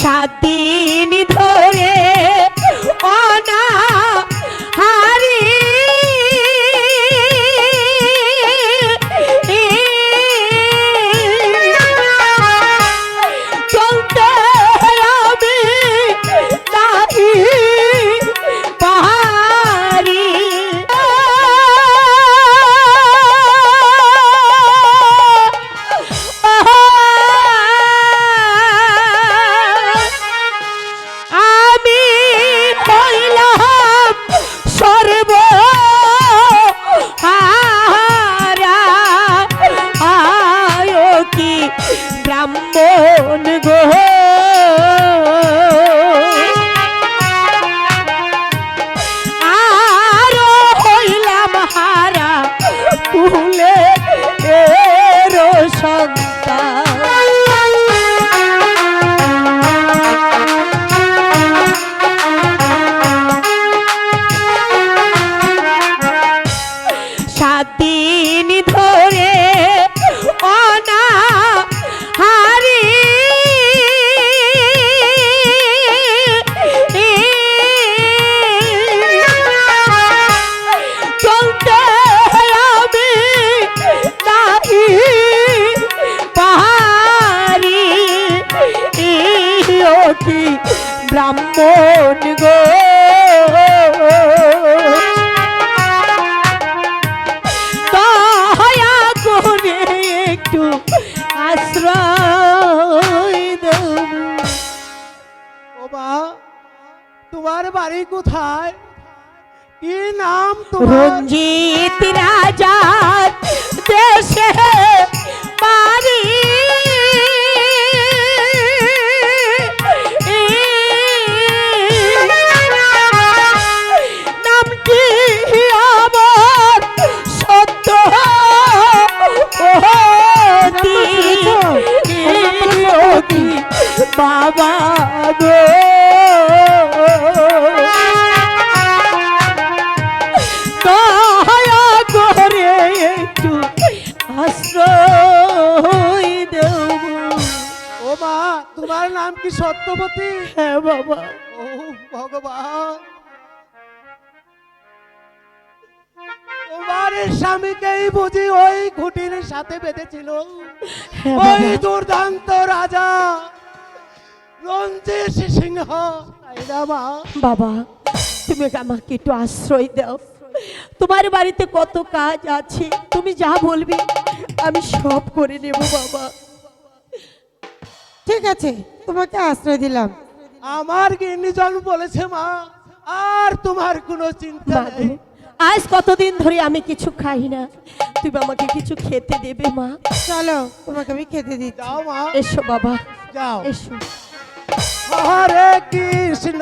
সাত ব্রাহ্মণ গো। আরও হইলাম হারা কুলে এরো সন্তান। সাত ব্রাহ্মণ গো। দয়া করে একটু আশ্রয় ও বা তোমার বাড়ি কোথায়? কি নাম তোমার? রঞ্জিত রাজা দেশে তোমার নাম কি সত্যবতী হ্যাঁ বাবা। ও ভগবান। তোমার স্বামীকেই বুঝি ওই ঘুটির সাথে বেঁধেছিল। হ্যাঁ ওই দুর্দান্ত রাজা। রঞ্জিত সিংহ। মা বাবা তুমি আমাকে একটু আশ্রয় দাও। তোমার বাড়িতে কত কাজ আছে তুমি যা বলবে আমি সব করে নেব বাবা। ঠিক আছে তোমাকে আশ্রয় দিলাম। আমার গিন্নিজন বলেছে মা আর তোমার কোনো চিন্তা নেই। আজ কতদিন ধরে আমি কিছু খাই না। তুমি আমাকে কিছু খেতে দেবে মা। চলো তোমাকে আমি খেতে দিই যাও মা। এসো বাবা। যাও। এসো। হরে কৃষ্ণ।